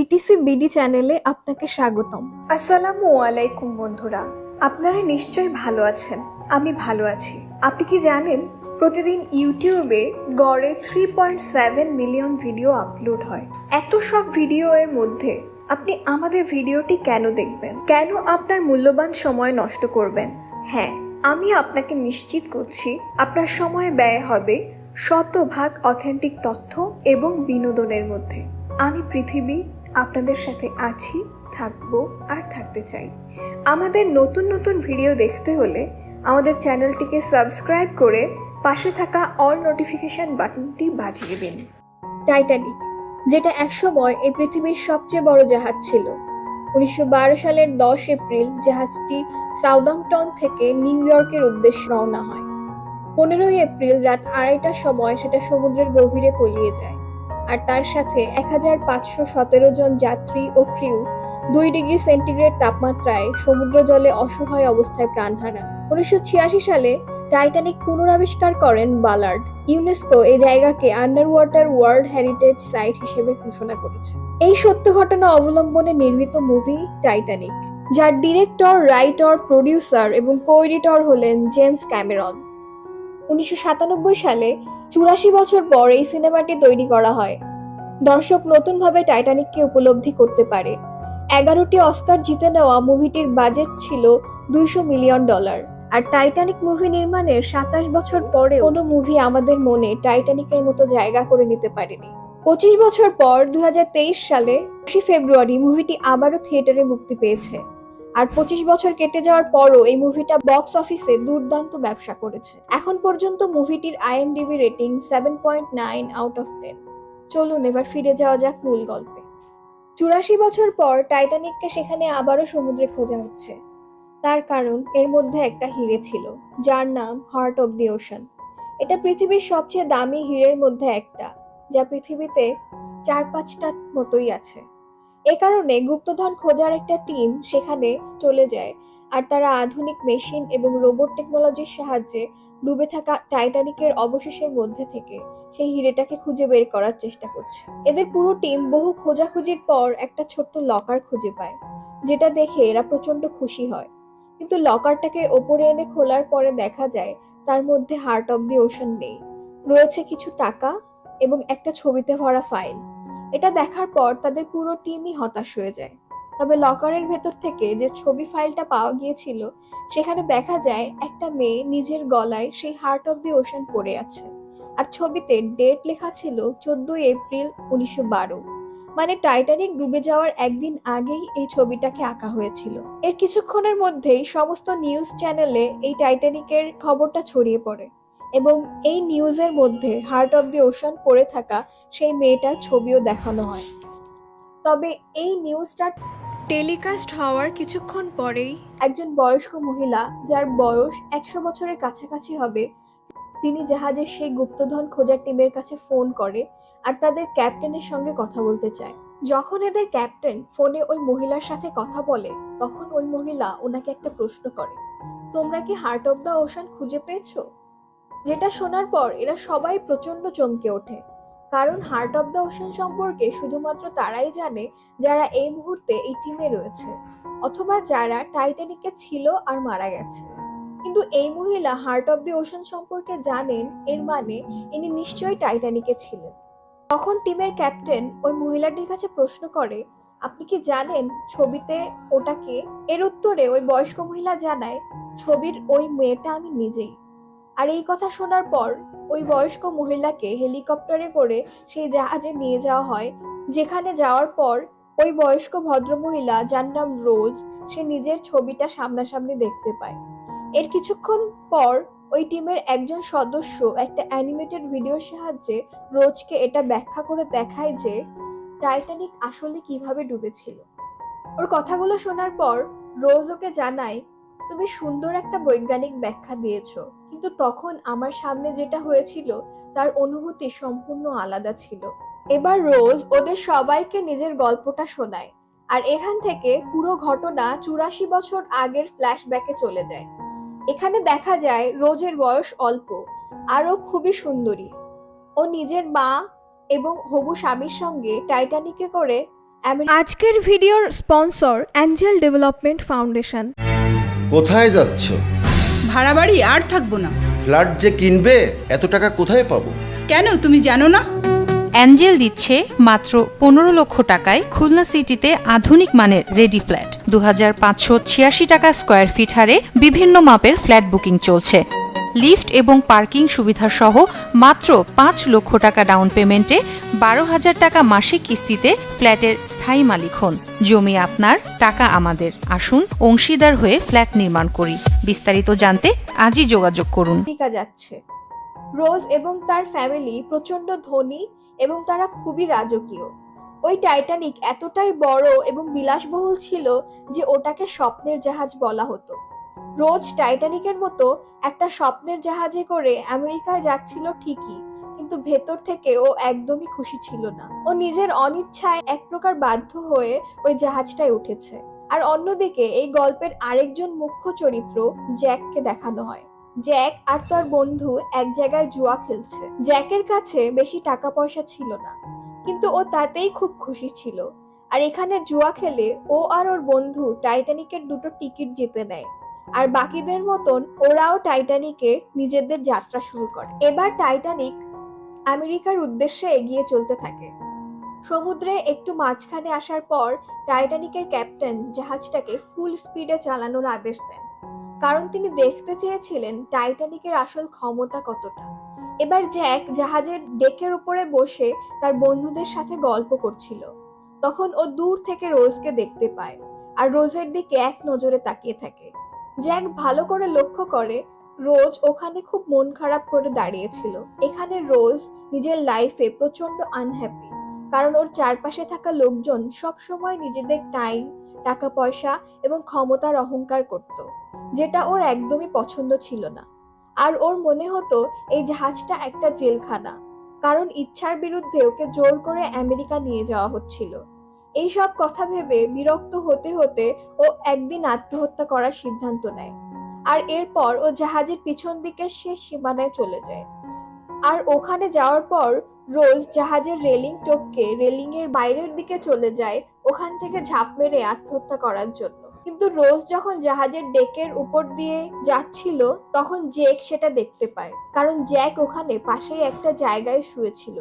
Etc BD চ্যানেলে আপনাকে স্বাগতম। আসসালামু আলাইকুম বন্ধুরা। আপনারা নিশ্চয়ই ভালো আছেন। আমি ভালো আছি। আপনি কি জানেন, প্রতিদিন ইউটিউবে গড়ে three point seven million video upload হয়। এত সব ভিডিও এর মধ্যে আপনি আমাদের ভিডিওটি কেন দেখবেন? কেন আপনার মূল্যবান সময় নষ্ট করবেন? হ্যাঁ আমি আপনাকে নিশ্চিত করছি, আপনার সময় ব্যয় হবে শতভাগ অথেন্টিক তথ্য এবং বিনোদনের মধ্যে। আমি পৃথিবী আপনাদের সাথে আছি, থাকব আর থাকতে চাই। আমাদের নতুন নতুন ভিডিও দেখতে হলে আমাদের চ্যানেলটিকে সাবস্ক্রাইব করে পাশে থাকা অল নোটিফিকেশন বাটনটি বাজিয়ে দিন। টাইটানিক, যেটা একসময় এই পৃথিবীর সবচেয়ে বড় জাহাজ ছিল। উনিশশো বারো সালের দশ এপ্রিল জাহাজটি সাউদাম্পটন থেকে নিউ ইয়র্কের উদ্দেশ্যে রওনা হয়। পনেরোই এপ্রিল রাত আড়াইটার সময় সেটা সমুদ্রের গভীরে তলিয়ে যায়। আর তার সাথে এক হাজার পাঁচশো সতেরো জন যাত্রী ও ক্রিউ দুই ডিগ্রি সেন্টিগ্রেড তাপমাত্রায় সমুদ্র জলে অসহায় অবস্থায় প্রাণ হারান। উনিশশো ছিয়াশি সালে টাইটানিক পুনরাবিষ্কার করেন বালার্ড। ইউনেস্কো এই জায়গাকে under water world heritage site হিসেবে ঘোষণা করেছে। এই সত্য ঘটনা অবলম্বনে নির্মিত মুভি টাইটানিক, যার ডিরেক্টর, রাইটর, প্রডিউসার এবং কো এডিটর হলেন জেমস ক্যামেরন। উনিশশো সাতানব্বই সালে চুরাশি বছর পর এই সিনেমাটি তৈরি করা হয়। দর্শক নতুনভাবে টাইটানিককে উপলব্ধি করতে পারে। এগারোটি অস্কার জিতে নেওয়া মুভিটির বাজেট ছিল দুইশো মিলিয়ন ডলার। আর টাইটানিক মুভি নির্মাণের সাতাশ বছর পরে কোনো মুভি আমাদের মনে টাইটানিকের মতো জায়গা করে নিতে পারেনি। পঁচিশ বছর পর দু হাজার তেইশ সালে পঁচিশে ফেব্রুয়ারি মুভিটি আবারও থিয়েটারে মুক্তি পেয়েছে। আর পঁচিশ বছর কেটে যাওয়ার পরও এই মুভিটা বক্স অফিসে দুর্দান্ত ব্যবসা করেছে। এখন পর্যন্ত মুভিটির IMDb rating seven point nine out of ten চলুন, এবার ফিরে যাওয়া যাক মূল গল্পে। চুরাশি বছর পর টাইটানিককে সেখানে আবারও সমুদ্রে খোঁজা হচ্ছে। তার কারণ এর মধ্যে একটা হিরে ছিল, যার নাম হার্ট অব দি ওশান এটা পৃথিবীর সবচেয়ে দামি হীরের মধ্যে একটা, যা পৃথিবীতে চার পাঁচটা মতোই আছে। এ কারণে গুপ্তধন খোঁজার একটা টিম সেখানে চলে যায়। আর তারা আধুনিক মেশিন এবং রোবট টেকনোলজির সাহায্যে ডুবে থাকা টাইটানিকের অবশেষের মধ্যে থেকে সেই হিরেটাকে খুঁজে বের করার চেষ্টা করছে। এদের পুরো টিম বহু খোঁজাখুঁজির পর একটা ছোট্ট লকার খুঁজে পায়, যেটা দেখে এরা প্রচণ্ড খুশি হয়। কিন্তু লকারটাকে ওপরে এনে খোলার পরে দেখা যায়, তার মধ্যে হার্ট অব দি ওশন নেই। রয়েছে কিছু টাকা এবং একটা ছবিতে ভরা ফাইল এটা দেখার পর তাদের পুরো টিমই হতাশ হয়ে যায়। তবে লকারের ভেতর থেকে যে ছবি ফাইলটা পাওয়া গিয়েছিল, সেখানে দেখা যায় একটা মেয়ে নিজের গলায় সেই হার্ট অফ দি ওশান পড়ে আছে। আর ছবিতে ডেট লেখা ছিল চোদ্দই এপ্রিল উনিশশো বারো। মানে টাইটানিক ডুবে যাওয়ার একদিন আগেই এই ছবিটাকে আঁকা হয়েছিল। এর কিছুক্ষণের মধ্যেই সমস্ত নিউজ চ্যানেলে এই টাইটানিকের খবরটা ছড়িয়ে পড়ে। এবং এই নিউজের মধ্যে হার্ট অব দি ওশান পড়ে থাকা সেই মেয়েটার ছবিও দেখানো হয়। তবে এই নিউজটা টেলিকাস্ট হওয়ার কিছুক্ষণ পরেই একজন বয়স্ক মহিলা, যার বয়স একশো বছরের কাছাকাছি হবে, তিনি জাহাজের সেই গুপ্তধন খোঁজার টিমের কাছে ফোন করে আর তাদের ক্যাপ্টেনের সঙ্গে কথা বলতে চায়। যখন এদের ক্যাপ্টেন ফোনে ওই মহিলার সাথে কথা বলে, তখন ওই মহিলা ওনাকে একটা প্রশ্ন করে, তোমরা কি হার্ট অব দ্য ওশান খুঁজে পেয়েছ? যেটা শোনার পর এরা সবাই প্রচণ্ড চমকে ওঠে। কারণ হার্ট অব দ্য ওশান সম্পর্কে শুধুমাত্র তারাই জানে যারা এই মুহূর্তে এই টিমে রয়েছে, অথবা যারা টাইটানিকে ছিল আর মারা গেছে। কিন্তু এই মহিলা হার্ট অব দি ওশান সম্পর্কে জানেন, এর মানে ইনি নিশ্চয়ই টাইটানিকে ছিলেন। তখন টিমের ক্যাপ্টেন ওই মহিলাটির কাছে প্রশ্ন করে, আপনি কি জানেন ছবিতে ওটাকে? এর উত্তরে ওই বয়স্ক মহিলা জানায়, ছবির ওই মেয়েটা আমি নিজেই। আর এই কথা শোনার পর ওই বয়স্ক মহিলাকে হেলিকপ্টারে করে সেই জাহাজে নিয়ে যাওয়া হয়। যেখানে যাওয়ার পর ওই বয়স্ক ভদ্রমহিলা, যার নাম রোজ, সে নিজের ছবিটা সামনাসামনি দেখতে পায়। এর কিছুক্ষণ পর ওই টিমের একজন সদস্য একটা অ্যানিমেটেড ভিডিওর সাহায্যে রোজকে এটা ব্যাখ্যা করে দেখায় যে টাইটানিক আসলে কীভাবে ডুবেছিল। ওর কথাগুলো শোনার পর রোজ ওকে জানায়, তুমি সুন্দর একটা বৈজ্ঞানিক ব্যাখ্যা দিয়েছ। কিন্তু তখন আমার সামনে যেটা হয়েছিল, তার অনুভূতি সম্পূর্ণ আলাদা ছিল। এবার রোজ ওদের সবাইকে নিজের গল্পটা শোনায়, আর এখান থেকে পুরো ঘটনা চুরাশি বছর আগের ফ্ল্যাশব্যাকে চলে যায়। এখানে দেখা যায় রোজের বয়স অল্প, আরও খুবই সুন্দরী। ও নিজের মা এবং হবু স্বামীর সঙ্গে টাইটানিকে করে আজকের ভিডিওর স্পন্সর অ্যাঞ্জেল ডেভেলপমেন্ট ফাউন্ডেশন। কোথায় যাচ্ছ? ভাড়া বাড়ি আর থাকব না। ফ্ল্যাট যে কিনবে এত টাকা কোথায় পাবো? কেন তুমি জানো না? অ্যাঞ্জেল দিচ্ছে মাত্র পনেরো লক্ষ টাকায় খুলনা সিটিতে আধুনিক মানের রেডি ফ্ল্যাট। দু পাঁচশো ছিয়াশি টাকা স্কোয়ার ফিট হারে বিভিন্ন মাপের ফ্ল্যাট বুকিং চলছে। লিফট এবং পার্কিং সুবিধা সহ মাত্র পাঁচ লক্ষ টাকা ডাউন পেমেন্টে বারো হাজার টাকা মাসিক কিস্তিতে ফ্ল্যাটের স্থায়ী মালিক হন। জমি আপনার, টাকা আমাদের। আসুন অংশীদার হয়ে ফ্ল্যাট নির্মাণ করি। বিস্তারিত জানতে আজই যোগাযোগ করুন। যাচ্ছে। রোজ এবং তার ফ্যামিলি প্রচণ্ড ধনী এবং তারা খুবই রাজকীয়। ওই টাইটানিক এতটাই বড় এবং বিলাসবহুল ছিল যে ওটাকে স্বপ্নের জাহাজ বলা হতো। রোজ টাইটানিকের মতো একটা স্বপ্নের জাহাজে করে আমেরিকায় যাচ্ছিল ঠিকই, কিন্তু ভেতর থেকে ও একদমই খুশি ছিল না। ও নিজের অনিচ্ছায় এক প্রকার বাধ্য হয়ে ওই জাহাজটায় উঠেছে। আর অন্যদিকে এই গল্পের আরেকজন মুখ্য চরিত্র জ্যাককে দেখানো হয়। জ্যাক আর তার বন্ধু এক জায়গায় জুয়া খেলছে। জ্যাকের কাছে বেশি টাকা পয়সা ছিল না, কিন্তু ও তাতেই খুব খুশি ছিল। আর এখানে জুয়া খেলে ও আর ওর বন্ধু টাইটানিকের দুটো টিকিট জিতে নেয়। আর বাকিদের মতন ওরাও টাইটানিকে নিজেদের যাত্রা শুরু করে। এবার টাইটানিক আমেরিকার উদ্দেশ্যে এগিয়ে চলতে থাকে। সমুদ্রে একটু মাঝখানে আসার পর টাইটানিকের ক্যাপ্টেন জাহাজটাকে ফুল স্পিডে চালানোর আদেশ দেন। কারণ তিনি দেখতে চেয়েছিলেন টাইটানিকের আসল ক্ষমতা কতটা। এবার জ্যাক জাহাজের ডেকের উপরে বসে তার বন্ধুদের সাথে গল্প করছিল। তখন ও দূর থেকে রোজকে দেখতে পায়। আর রোজের দিকে এক নজরে তাকিয়ে থাকে। জ্যাক ভালো করে লক্ষ্য করে, রোজ ওখানে খুব মন খারাপ করে দাঁড়িয়েছিল। এখানে রোজ নিজের লাইফে প্রচণ্ড আনহ্যাপি কারণ ওর চারপাশে থাকা লোকজন সব সময় নিজেদের টাইম টাকা পয়সা এবং ক্ষমতার অহংকার করত, যেটা ওর একদমই পছন্দ ছিল না। আর ওর মনে হতো এই জাহাজটা একটা জেলখানা, কারণ ইচ্ছার বিরুদ্ধে ওকে জোর করে আমেরিকা নিয়ে যাওয়া হচ্ছিল। এই সব কথা ভেবে বিরক্ত হতে হতে ও একদিন আত্মহত্যা করার সিদ্ধান্ত নেয়। আর এরপর ও জাহাজের পিছন দিকের শেষ সীমানায় চলে যায়। আর ওখানে যাওয়ার পর রোজ জাহাজের রেলিং টপকে রেলিং এর বাইরের দিকে চলে যায় ওখান থেকে ঝাঁপ মেরে আত্মহত্যা করার জন্য। কিন্তু রোজ যখন জাহাজের ডেকের উপর দিয়ে যাচ্ছিল, তখন জ্যাক সেটা দেখতে পায়। কারণ জ্যাক ওখানে পাশেই একটা জায়গায় শুয়েছিল।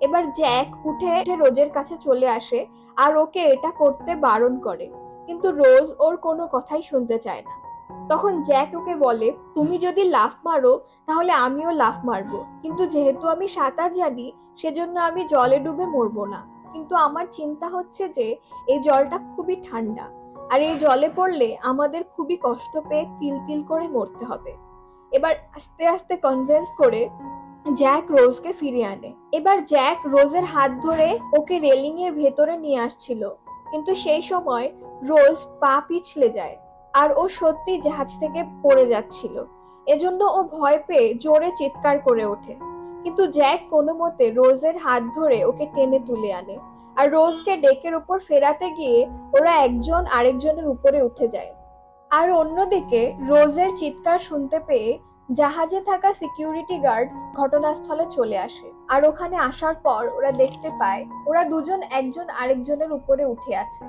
এবার জ্যাক উঠে উঠে রোজের কাছে চলে আসে আর ওকে এটা করতে বারণ করে। কিন্তু রোজ ওর কোনো কথাই শুনতে চায় না। তখন জ্যাক ওকে বলে, তুমি যদি লাফ মারো, তাহলে আমিও লাফ মারবো। কিন্তু যেহেতু আমি সাঁতার জানি, সেজন্য আমি জলে ডুবে মরবো না। কিন্তু আমার চিন্তা হচ্ছে যে, এই জলটা খুবই ঠান্ডা। আর এই জলে পড়লে আমাদের খুবই কষ্ট পেয়ে তিল তিল করে মরতে হবে। এবার আস্তে আস্তে কনভিন্স করে জ্যাক রোজকে ফিরিয়ে আনে। এবার জ্যাক রোজের হাত ধরে ওকে রেলিং এর ভেতরে নিয়ে আসছিল। কিন্তু সেই সময় রোজ পা পিছলে যায় আর ও সত্যি জাহাজ থেকে পড়ে যাচ্ছিল। এজন্য ও ভয় পেয়ে জোরে চিৎকার করে ওঠে। কিন্তু জ্যাক কোনো মতে রোজের হাত ধরে ওকে টেনে তুলে আনে আর রোজকে ডেকের উপর ফেরাতে গিয়ে ওরা একজন আরেকজনের উপরে উঠে যায়। আর অন্যদিকে রোজের চিৎকার শুনতে পেয়ে জাহাজে থাকা সিকিউরিটি গার্ড ঘটনাস্থলে চলে আসে। আর ওখানে আসার পর ওরা দেখতে পায়, ওরা দুজন একজন আরেকজনের উপরে উঠে আছে।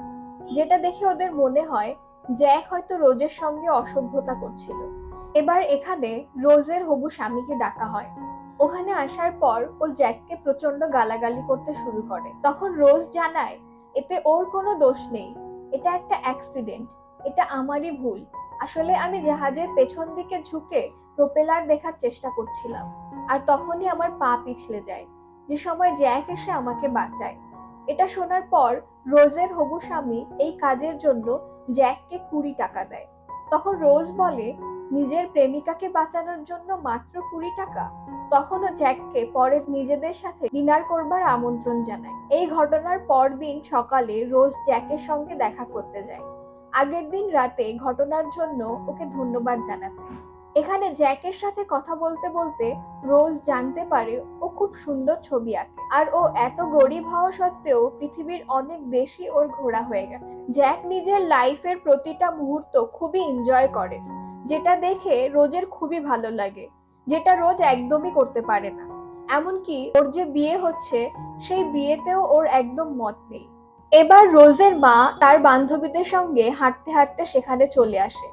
যেটা দেখে ওদের মনে হয় জ্যাক হয়তো রোজের সঙ্গে অসভ্যতা করছিল। এবার এখানে রোজের হবু স্বামীকে ডাকা হয়। ওখানে আসার পর ও জ্যাককে প্রচণ্ড গালাগালি করতে শুরু করে। তখন রোজ জানায়, এতে ওর কোনো দোষ নেই। এটা একটা অ্যাক্সিডেন্ট। এটা আমারই ভুল। আসলে আমি জাহাজের পেছন দিকে ঝুঁকে প্রোপেলার দেখার চেষ্টা করছিলাম, আর তখনই আমার পা পিছলে যায়। যে সময় জ্যাক এসে আমাকে বাঁচায়। এটা শোনার পর রোজের হবু স্বামী এই কাজের জন্য জ্যাককে কুড়ি টাকা দেয়। তখন রোজ বলে, নিজের প্রেমিকাকে বাঁচানোর জন্য মাত্র কুড়ি টাকা? তখনও জ্যাককে পরে নিজেদের সাথে ডিনার করবার আমন্ত্রণ জানায়। এই ঘটনার পরদিন সকালে রোজ জ্যাকের সঙ্গে দেখা করতে যায়। আগের দিন রাতে ঘটনার জন্য ওকে ধন্যবাদ জানাতে। এখানে জ্যাকের সাথে কথা বলতে বলতে রোজ জানতে পারে ও খুব সুন্দর ছবি আঁকে। আর ও এত গরিব হওয়া সত্ত্বেও পৃথিবীর অনেক দেশই ওর ঘোরা হয়ে গেছে। জ্যাক নিজের লাইফের প্রতিটা মুহূর্ত খুবই এনজয় করে, যেটা দেখে রোজের খুবই ভালো লাগে, যেটা রোজ একদমই করতে পারে না। এমনকি ওর যে বিয়ে হচ্ছে, সেই বিয়েতেও ওর একদম মত নেই। এবার রোজের মা তার বান্ধবীদের সঙ্গে হাঁটতে হাঁটতে সেখানে চলে আসে।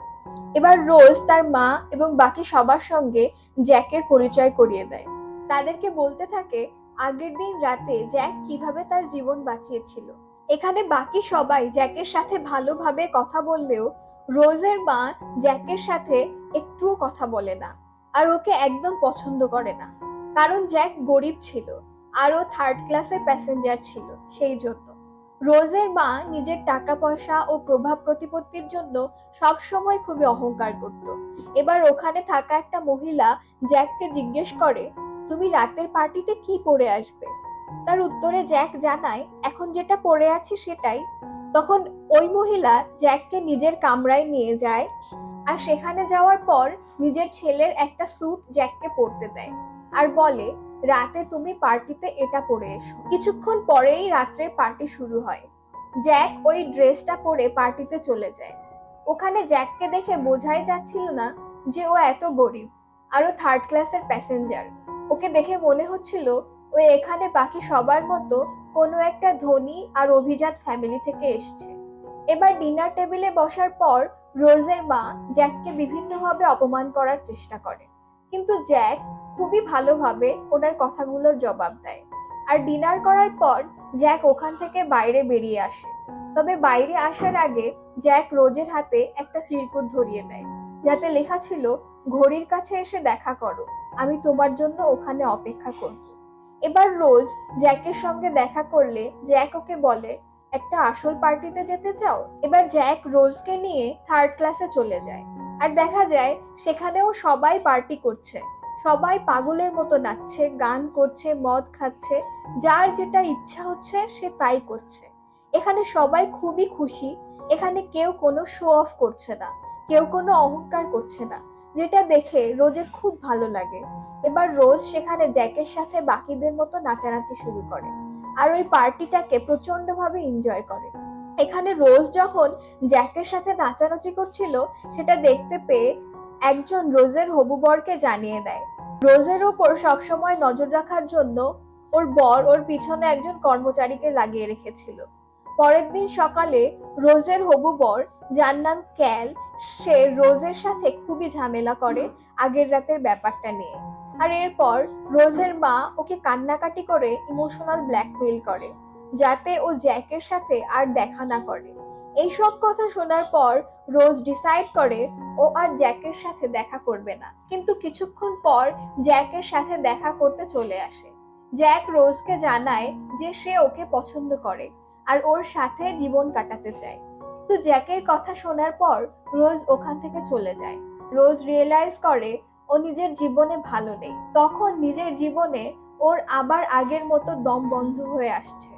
এবার রোজ তার মা এবং বাকি সবার সঙ্গে জ্যাকের পরিচয় করিয়ে দেয়। তাদেরকে বলতে থাকে, আগের দিন রাতে জ্যাক কীভাবে তার জীবন বাঁচিয়েছিল? এখানে বাকি সবাই জ্যাকের সাথে ভালোভাবে কথা বললেও রোজের মা জ্যাকের সাথে একটুও কথা বলে না আর ওকে একদম পছন্দ করে না। কারণ জ্যাক গরিব ছিল আর ও থার্ড ক্লাসের প্যাসেঞ্জার ছিল সেই জন্য। রোজের মা নিজের টাকা পয়সা ও প্রভাব প্রতিপত্তির জন্য সব সময় খুবই অহংকার করত। এবার ওখানে থাকা একটা মহিলা জ্যাককে জিজ্ঞেস করে, তুমি রাতের পার্টিতে কি পরে আসবে? তার উত্তরে জ্যাক জানায়, এখন যেটা পরে আছি সেটাই। তখন ওই মহিলা জ্যাককে নিজের কামরায় নিয়ে যায় আর সেখানে যাওয়ার পর নিজের ছেলের একটা স্যুট জ্যাককে পরতে দেয়। আর বলে রাতে তুমি পার্টিতে এটা পরে এসো। কিছুক্ষণ পরেই রাত্রের পার্টি শুরু হয়। জ্যাক ওই ড্রেসটা পরে পার্টিতে চলে যায়। ওখানে জ্যাককে দেখে বোঝাই যাচ্ছিল না যে ও এত গরিব আরও থার্ড ক্লাসের প্যাসেঞ্জার ওকে দেখে মনে হচ্ছিল ও এখানে বাকি সবার মতো কোনো একটা ধনী আর অভিজাত ফ্যামিলি থেকে এসছে। এবার ডিনার টেবিলে বসার পর রোজের মা জ্যাককে বিভিন্নভাবে অপমান করার চেষ্টা করে। কিন্তু জ্যাক খুবই ভালোভাবে ওনার কথাগুলোর জবাব দেয়। আর ডিনার করার পর জ্যাক ওখান থেকে বাইরে বেরিয়ে আসে। তবে বাইরে আসার আগে জ্যাক রোজের হাতে একটা চিরকুট ধরিয়ে দেয়। যাতে লেখা ছিল, ঘড়ির কাছে এসে দেখা করো, আমি তোমার জন্য ওখানে অপেক্ষা করব। এবার রোজ জ্যাকের সঙ্গে দেখা করলে জ্যাক ওকে বলে, একটা আসল পার্টিতে যেতে চাও? এবার জ্যাক রোজকে নিয়ে থার্ড ক্লাসে চলে যায়। আর দেখা যায়, সেখানেও সবাই পার্টি করছে। সবাই পাগলের মতো নাচছে, গান করছে, মদ খাচ্ছে। যার যেটা ইচ্ছা হচ্ছে, সে তাই করছে। এখানে সবাই খুবই খুশি। এখানে কেউ কোনো শো অফ করছে না। কেউ কোনো অহংকার করছে না। যেটা দেখে রোজের খুব ভালো লাগে। এবার রোজ সেখানে জ্যাকের সাথে বাকিদের মতো নাচানাচি শুরু করে। আর ওই পার্টিটাকে প্রচন্ডভাবে এনজয় করে। এখানে রোজ যখন জ্যাকের সাথে নাচানাচি করছিল, সেটা দেখতে পেয়ে একজন রোজের হবু বরকে জানিয়ে দেয়। রোজের ওপর সবসময় নজর রাখার জন্য ওর বর ওর পিছনে একজন কর্মচারীকে লাগিয়ে রেখেছিল। পরের দিন সকালে রোজের হবু বর, যার নাম ক্যাল, সে রোজের সাথে খুবই ঝামেলা করে আগের রাতের ব্যাপারটা নিয়ে। আর এরপর রোজের মা ওকে কান্নাকাটি করে ইমোশনাল ব্ল্যাকমেইল করে, যাতে ও জ্যাকের সাথে আর দেখা না করে। এই সব কথা শোনার পর রোজ ডিসাইড করে ও আর জ্যাকের সাথে দেখা করবে না। কিন্তু কিছুক্ষণ পর জ্যাকের সাথে দেখা করতে চলে আসে। জ্যাক রোজকে জানায় যে সে ওকে পছন্দ করে আর ওর সাথে জীবন কাটাতে চায়। তো জ্যাকের কথা শোনার পর রোজ ওখান থেকে চলে যায়। রোজ রিয়েলাইজ করে ও নিজের জীবনে ভালো নেই। তখন নিজের জীবনে ওর আবার আগের মতো দম বন্ধ হয়ে আসছে।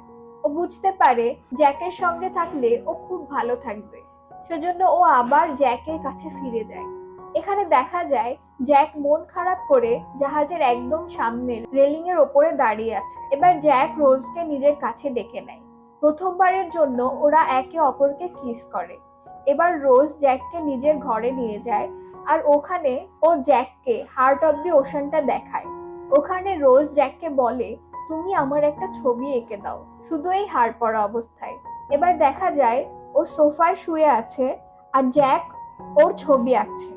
ও বুঝতে পারে জ্যাকের সঙ্গে থাকলে ও খুব ভালো থাকবে। সেজন্য ও আবার জ্যাকের কাছে ফিরে যায়। এখানে দেখা যায় জ্যাক মন খারাপ করে জাহাজের একদম সামনের রেলিং এর ওপরে দাঁড়িয়ে আছে। এবার জ্যাক রোজকে নিজের কাছে ডেকে নেয়। প্রথমবারের জন্য ওরা একে অপরকে কিস করে। এবার রোজ জ্যাককে নিজের ঘরে নিয়ে যায় আর ওখানে ও জ্যাককে হার্ট অব দি ওশানটা দেখায়। ওখানে রোজ জ্যাককে বলে তুমি আমার একটা ছবি এঁকে দাও, শুধু এই হাড় পড়া অবস্থায়। এবার দেখা যায়, ও সোফায় শুয়ে আছে আর জ্যাক ওর ছবি আঁকছে।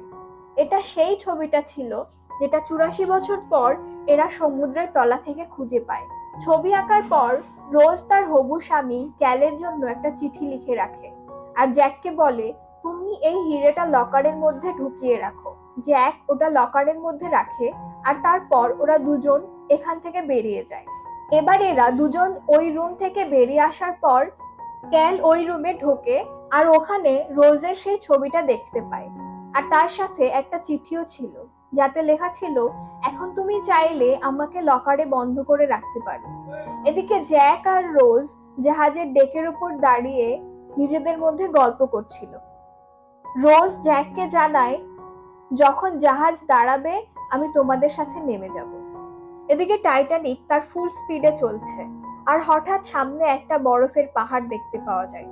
এটা সেই ছবিটা ছিল যেটা চুরাশি বছর পর এরা সমুদ্রের তলা থেকে খুঁজে পায়। ছবি আঁকার পর রোজ তার হবু স্বামী ক্যালের জন্য একটা চিঠি লিখে রাখে আর জ্যাককে বলে, তুমি এই হিরেটা লকারের মধ্যে ঢুকিয়ে রাখো। জ্যাক ওটা লকারের মধ্যে রাখে আর তারপর ওরা দুজন এখান থেকে বেরিয়ে যায়। এবার এরা দুজন ওই রুম থেকে বেরিয়ে আসার পর ক্যাল ওই রুমে ঢোকে আর ওখানে রোজের সেই ছবিটা দেখতে পায়। আর তার সাথে একটা চিঠিও ছিল, যাতে লেখা ছিল, এখন তুমি চাইলে আমাকে লকারে বন্ধ করে রাখতে পারো। এদিকে জ্যাক আর রোজ জাহাজের ডেকের উপর দাঁড়িয়ে নিজেদের মধ্যে গল্প করছিল। রোজ জ্যাককে জানায়, যখন জাহাজ দাঁড়াবে, আমি তোমাদের সাথে নেমে যাব। এদিকে টাইটানিক তার ফুল স্পিডে চলছে। আর হঠাৎ সামনে একটা বরফের পাহাড় দেখতে পাওয়া যায়।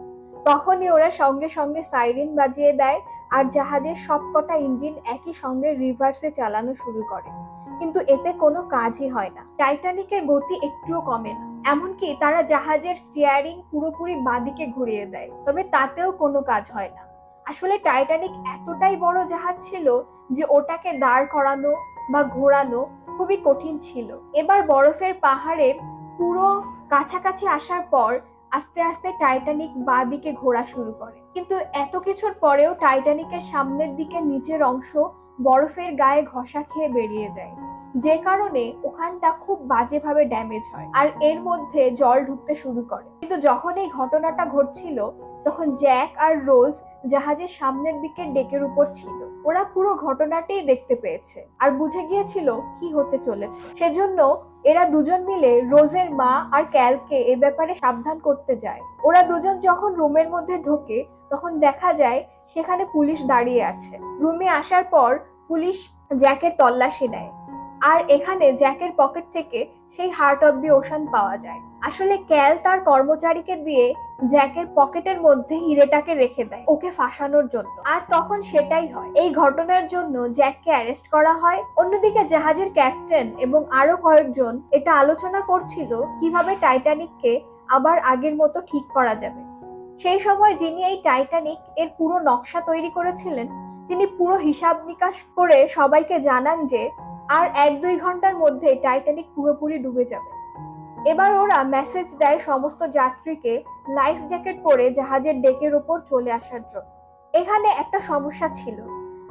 তখনই ওরা সঙ্গে সঙ্গে সাইরেন বাজিয়ে দেয় আর জাহাজের সবকটা ইঞ্জিন একই সঙ্গে রিভার্সে চালানো শুরু করে। কিন্তু এতে কোনো কাজই হয় না। টাইটানিকের গতি একটুও কমে না। এমনকি তারা জাহাজের স্টিয়ারিং পুরোপুরি বাদিকে ঘুরিয়ে দেয়। তবে তাতেও কোনো কাজ হয় না। আসলে টাইটানিক এতটাই বড় জাহাজ ছিল যে ওটাকে দাঁড় করানো বা ঘোরানো খুবই কঠিন ছিল। এবার বরফের পাহাড়ের পুরো কাছাকাছি আসার পর আস্তে আস্তে টাইটানিক বা দিকে ঘোরা শুরু করে। কিন্তু এত কিছুর পরেও টাইটানিকের সামনের দিকে নিচের অংশ বরফের গায়ে ঘষা খেয়ে বেরিয়ে যায়। যে কারণে ওখানটা খুব বাজেভাবে ড্যামেজ হয় আর এর মধ্যে জল ঢুকতে শুরু করে। কিন্তু যখন এই ঘটনাটা ঘটছিল, তখন জ্যাক আর রোজ জাহাজের সামনের দিকে ডেকের উপর ছিল। ওরা পুরো ঘটনাটাই দেখতে পেয়েছে আর বুঝে গিয়েছিল কি হতে চলেছে। সেজন্য এরা দুজন মিলে রোজের মা আর ক্যালকে এ ব্যাপারে সাবধান করতে যায়। ওরা দুজন যখন রুমের মধ্যে ঢোকে, তখন দেখা যায় সেখানে পুলিশ দাঁড়িয়ে আছে। রুমে আসার পর পুলিশ জ্যাকের তল্লাশি নেয় আর এখানে জ্যাকের পকেট থেকে সেই হার্ট অফ দি ওশান পাওয়া যায়। আসলে ক্যাল তার কর্মচারীকে দিয়ে জ্যাকের পকেটের মধ্যে হিরেটাকে রেখে দেয় ওকে ফাঁসানোর জন্য। আর তখন সেটাই হয়। এই ঘটনার জন্য জ্যাককে অ্যারেস্ট করা হয়। অন্যদিকে জাহাজের ক্যাপ্টেন এবং আরও কয়েকজন এটা আলোচনা করছিল কীভাবে টাইটানিককে আবার আগের মতো ঠিক করা যাবে। সেই সময় যিনি এই টাইটানিক এর পুরো নকশা তৈরি করেছিলেন, তিনি পুরো হিসাব নিকাশ করে সবাইকে জানান যে আর এক দুই ঘণ্টার মধ্যে টাইটানিক পুরোপুরি ডুবে যাবে। এবার ওরা মেসেজ দেয় সমস্ত যাত্রীকে লাইফ জ্যাকেট পরে জাহাজের ডেকের উপর চলে আসার জন্য। এখানে একটা সমস্যা ছিল।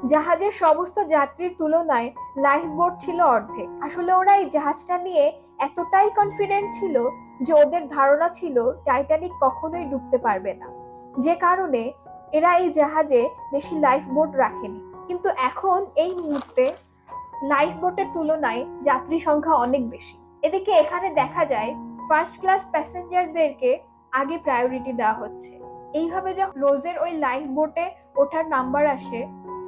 জাহাজের সমস্ত যাত্রীর তুলনায় লাইফ বোট ছিল অর্ধেক। আসলে ওরা এই জাহাজটা নিয়ে এতটাই কনফিডেন্ট ছিল যে ওদের ধারণা ছিল টাইটানিক কখনোই ডুবতে পারবে না। যে কারণে এরা এই জাহাজে বেশি লাইফ বোট রাখেনি। কিন্তু এখন এই মুহূর্তে লাইফ বোটের তুলনায় যাত্রী সংখ্যা অনেক বেশি। এদিকে এখানে দেখা যায় ফার্স্ট ক্লাস প্যাসেঞ্জারদেরকে আগে প্রায়োরিটি দেওয়া হচ্ছে। এইভাবে যখন রোজের ওই লাইফ বোটে ওঠার নাম্বার আসে,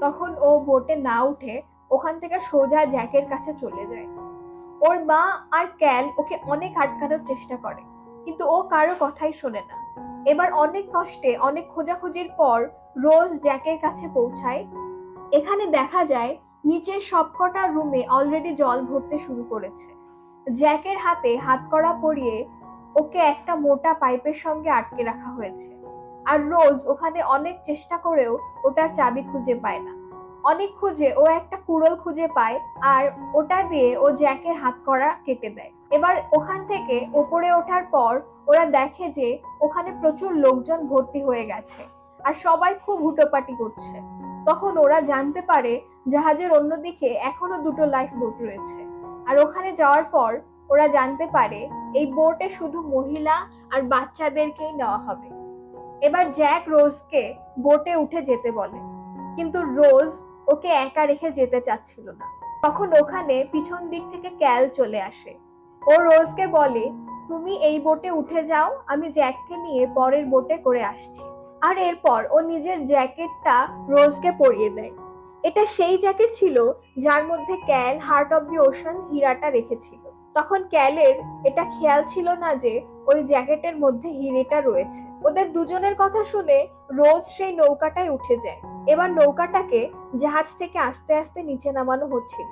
তখন ও বোটে না উঠে ওখান থেকে সোজা জ্যাকের কাছে চলে যায়। ওর মা আর ক্যাল ওকে অনেক আটকানোর চেষ্টা করে, কিন্তু ও কারও কথাই শোনে না। এবার অনেক কষ্টে, অনেক খোঁজাখুঁজির পর রোজ জ্যাকের কাছে পৌঁছায়। এখানে দেখা যায়, নিচের সবকটা রুমে অলরেডি জল ভরতে শুরু করেছে। জ্যাকের হাতে হাতকড়া পরিয়ে ওকে একটা মোটা পাইপের সঙ্গে আটকে রাখা হয়েছে। আর রোজ ওখানে অনেক চেষ্টা করেও ওটার চাবি খুঁজে পায় না। অনেক খুঁজে ও একটা কুড়োল খুঁজে পায় আর ওটা দিয়ে ও জ্যাকের হাতকড়া কেটে দেয়। এবার ওখান থেকে ওপরে ওঠার পর ওরা দেখে যে ওখানে প্রচুর লোকজন ভর্তি হয়ে গেছে আর সবাই খুব হুটোপাটি করছে। তখন ওরা জানতে পারে জাহাজের অন্যদিকে এখনও দুটো লাইফ বোট রয়েছে। আর ওখানে যাওয়ার পর ওরা জানতে পারে এই বোটে শুধু মহিলা আর বাচ্চাদেরকেই নেওয়া হবে। এবার জ্যাক রোজকে বোটে উঠে যেতে বলে, কিন্তু রোজ ওকে একা রেখে যেতে চাচ্ছিল না। তখন ওখানে পিছন দিক থেকে ক্যাল চলে আসে। ও রোজকে বলে, তুমি এই বোটে উঠে যাও, আমি জ্যাককে নিয়ে পরের বোটে করে আসছি। আর এরপর ও নিজের জ্যাকেটটা রোজকে পরিয়ে দেয়। এটা সেই জ্যাকেট ছিল যার মধ্যে Cal Heart of the Ocean হীরাটা রেখেছিল। তখন ক্যালের এটা খেয়াল ছিল না যে ওই জ্যাকেটের মধ্যে হিরেটা রয়েছে। ওদের দুজনের কথা শুনে রোজ সেই নৌকাটায় উঠে যায়। এবার নৌকাটাকে জাহাজ থেকে আস্তে আস্তে নিচে নামানো হচ্ছিল।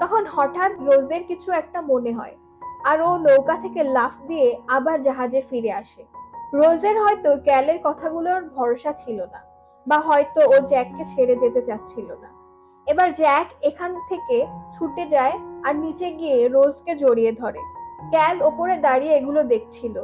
তখন হঠাৎ রোজের কিছু একটা মনে হয় আর ও নৌকা থেকে লাফ দিয়ে আবার জাহাজে ফিরে আসে। রোজের হয়তো ক্যালের কথাগুলোর ভরসা ছিল না। বা হয়তো ও জ্যাককে ছেড়ে যেতে চাচ্ছিল না। এবার জ্যাক এখান থেকে ছুটে যায় আর নিচে গিয়ে রোজকে জড়িয়ে ধরে। ক্যাল ওপরে দাঁড়িয়ে এগুলো দেখছিল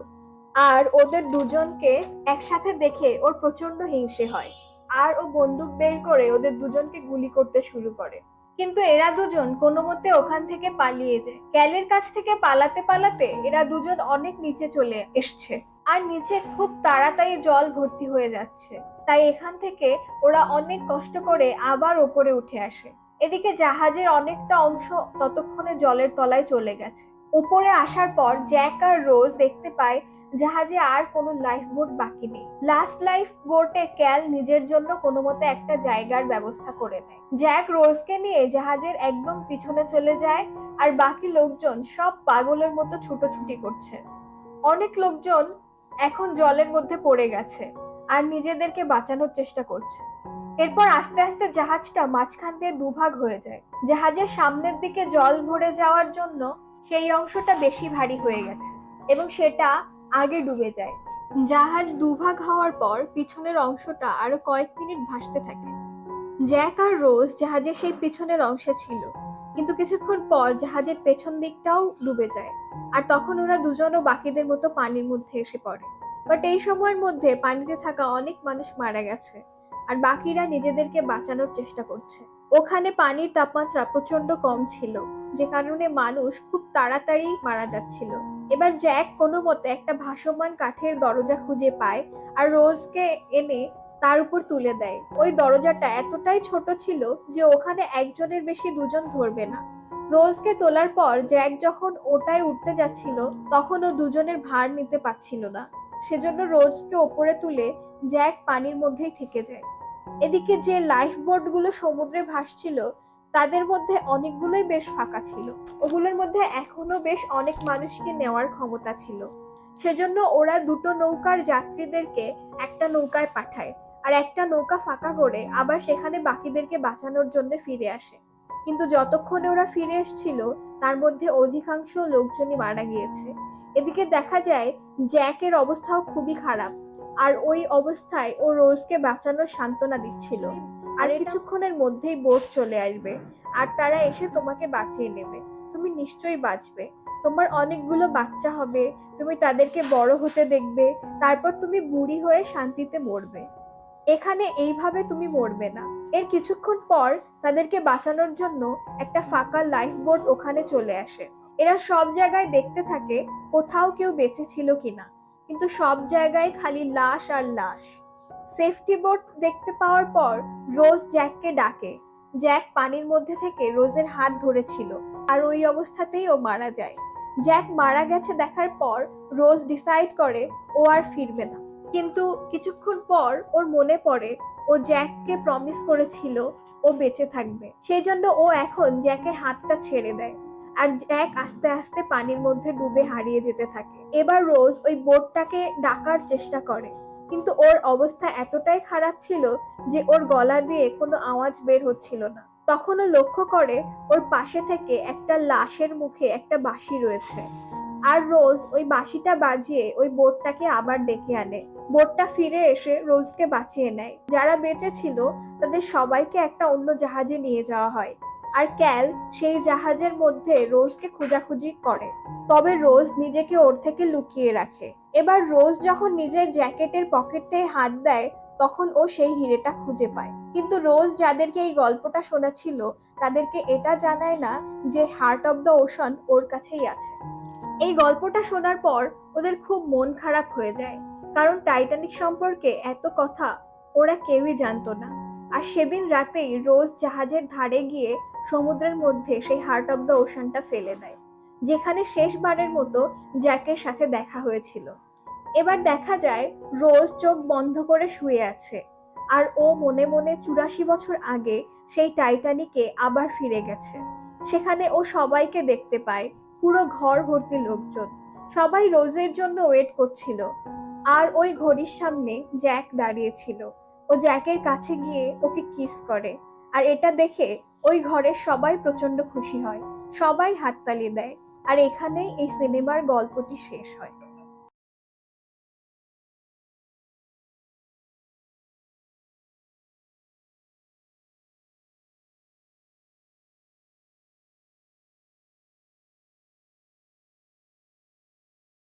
আর ওদের দুজনকে একসাথে দেখে ওর প্রচণ্ড হিংসে হয় আর ও বন্দুক বের করে ওদের দুজনকে গুলি করতে শুরু করে। কিন্তু এরা দুজন কোনো মতে ওখান থেকে পালিয়ে যায়। ক্যালের কাছ থেকে পালাতে পালাতে এরা দুজন অনেক নিচে চলে এসছে। আর নিচে খুব তাড়াতাড়ি জল ভর্তি হয়ে যাচ্ছে। তাই এখান থেকে ওরা অনেক কষ্ট করে আবার ওপরে উঠে আসে। এদিকে জাহাজের অনেকটা অংশ ততক্ষণে জলের তলায় চলে গেছে। উপরে আসার পর জ্যাক আর রোজ দেখতে পায় জাহাজে আর কোনো লাইফ বোট বাকি নেই। লাস্ট লাইফ বোটে ক্যাল নিজের জন্য কোনো মতে একটা জায়গার ব্যবস্থা করে নেয়। জ্যাক রোজকে নিয়ে জাহাজের একদম পিছনে চলে যায় আর বাকি লোকজন সব পাগলের মতো ছুটোছুটি করছে। অনেক লোকজন এখন জলের মধ্যে পড়ে গেছে আর নিজেদেরকে বাঁচানোর চেষ্টা করছে। এরপর আস্তে আস্তে জাহাজটা মাঝখান দিয়ে দুভাগ হয়ে যায়। জাহাজের সামনের দিকে জল ভরে যাওয়ার জন্য সেই অংশটা বেশি ভারী হয়ে গেছে এবং সেটা আগে ডুবে যায়। জাহাজ দুভাগ হওয়ার পর পিছনের অংশটা আরও কয়েক মিনিট ভাসতে থাকে। জ্যাক আর রোজ জাহাজের সেই পিছনের অংশে ছিল। কিন্তু কিছুক্ষণ পর জাহাজের পেছন দিকটাও ডুবে যায়। আর তখন ওরা দুজনও বাকিদের মতো পানির মধ্যে এসে পড়ে। বাট এই সময়ের মধ্যে পানিতে থাকা অনেক মানুষ মারা গেছে। আর বাকিরা নিজেদেরকে বাঁচানোর চেষ্টা করছে। ওখানে পানির তাপমাত্রা প্রচণ্ড কম ছিল, যে কারণে মানুষ খুব তাড়াতাড়ি মারা যাচ্ছিল। এবার জ্যাক কোনো মতে একটা ভাসমান কাঠের দরজা খুঁজে পায় আর রোজকে এনে তার উপর তুলে দেয়। ওই দরজাটা এতটাই ছোট ছিল যে ওখানে একজনের বেশি দুজন ধরবে না। রোজকে তোলার পর জ্যাক যখন ওটায় উঠতে যাচ্ছিল, তখন ও দুজনের ভার নিতে পারছিল না। সেজন্য রোজকে ওপরে তুলে জ্যাক পানির মধ্যেই থেকে যায়। এদিকে যে লাইফ বোটগুলো সমুদ্রে ভাসছিল, তাদের মধ্যে অনেকগুলোই বেশ ফাঁকা ছিল। ওগুলোর মধ্যে এখনও বেশ অনেক মানুষকে নেওয়ার ক্ষমতা ছিল। সেজন্য ওরা দুটো নৌকার যাত্রীদেরকে একটা নৌকায় পাঠায়। আর একটা নৌকা ফাঁকা করে আবার সেখানে বাকিদেরকে বাঁচানোর জন্য ফিরে আসে। কিন্তু যতক্ষণে ওরা ফিরে এসেছিল, তার মধ্যে অধিকাংশ লোকজনই মারা গিয়েছে। এদিকে দেখা যায়, জ্যাকের অবস্থাও খুবই খারাপ। আর ওই অবস্থায় ও রোজকে বাঁচানোর সান্ত্বনা দিচ্ছিল। আর কিছুক্ষণের মধ্যেই বোট চলে আসবে। আর তারা এসে তোমাকে বাঁচিয়ে নেবে। তুমি নিশ্চয়ই বাঁচবে। তোমার অনেকগুলো বাচ্চা হবে। তুমি তাদেরকে বড় হতে দেখবে। তারপর তুমি বুড়ি হয়ে শান্তিতে মরবে। এখানে এইভাবে তুমি মরবে না। এর কিছুক্ষণ পর তাদেরকে বাঁচানোর জন্য একটা ফাঁকা লাইফ বোট ওখানে চলে আসে। এরা সব জায়গায় দেখতে থাকে কোথাও কেউ বেঁচে ছিল কিনা। কিন্তু সব জায়গায় খালি লাশ আর লাশ। সেফটি বোট দেখতে পাওয়ার পর রোজ জ্যাককে ডাকে। জ্যাক পানির মধ্যে থেকে রোজের হাত ধরেছিল আর ওই অবস্থাতেই ও মারা যায়। জ্যাক মারা গেছে দেখার পর রোজ ডিসাইড করে ও আর ফিরবে না। কিন্তু কিছুক্ষণ পর ওর মনে পড়ে, ও জ্যাককে প্রমিস করেছিল ও বেঁচে থাকবে। সেই জন্য ও এখন জ্যাকের হাতটা ছেড়ে দেয় আর জ্যাক আস্তে আস্তে পানির মধ্যে ডুবে হারিয়ে যেতে থাকে। এবার রোজ ওই বোটটাকে ডাকার চেষ্টা করে, কিন্তু ওর অবস্থা এতটাই খারাপ ছিল যে ওর গলা দিয়ে কোনো আওয়াজ বের হচ্ছিল না। তখন ও লক্ষ্য করে ওর পাশে থেকে একটা লাশের মুখে একটা বাঁশি রয়েছে। আর রোজ ওই বাঁশিটা বাজিয়ে ওই বোটটাকে আবার ডেকে আনে। বোটটা ফিরে এসে রোজকে বাঁচিয়ে নেয়। যারা বেঁচে ছিল, তাদের সবাইকে একটা অন্য জাহাজে নিয়ে যাওয়া হয়। আর ক্যাল সেই জাহাজের মধ্যে রোজকে খোঁজাখুঁজি করে। তবে রোজ নিজেকে ওর থেকে লুকিয়ে রাখে। এবার রোজ যখন নিজের জ্যাকেটের পকেটে হাত দেয়, তখন ও সেই হিরেটা খুঁজে পায়। কিন্তু রোজ যাদেরকে এই গল্পটা শোনাচ্ছিল, তাদেরকে এটা জানায় না যে হার্ট অফ দ্য ওশান ওর কাছেই আছে। এই গল্পটা শোনার পর ওদের খুব মন খারাপ হয়ে যায়। কারণ টাইটানিক সম্পর্কে এত কথা ওরা কেউই জানতো না। আর সেদিন রাতেই রোজ জাহাজের ধারে গিয়ে সমুদ্রের মধ্যে সেই হার্ট অফ দ্য ওশানটা ফেলে দেয়, যেখানে শেষবারের মতো জ্যাকের সাথে দেখা হয়েছিল। এবার দেখা যায় রোজ চোখ বন্ধ করে শুয়ে আছে, আর ও মনে মনে চুরাশি বছর আগে সেই টাইটানিকে আবার ফিরে গেছে। সেখানে ও সবাইকে দেখতে পায়, পুরো ঘর ভর্তি লোকজন। সবাই রোজের জন্য ওয়েট করছিল আর ওই ঘড়ির সামনে জ্যাক দাঁড়িয়েছিল ও জ্যাকের কাছে গিয়ে ওকে কিস করে। আর এটা দেখে ওই ঘরের সবাই প্রচণ্ড খুশি হয়। সবাই হাততালি দেয়। আর এখানেই এই সিনেমার গল্পটি শেষ হয়।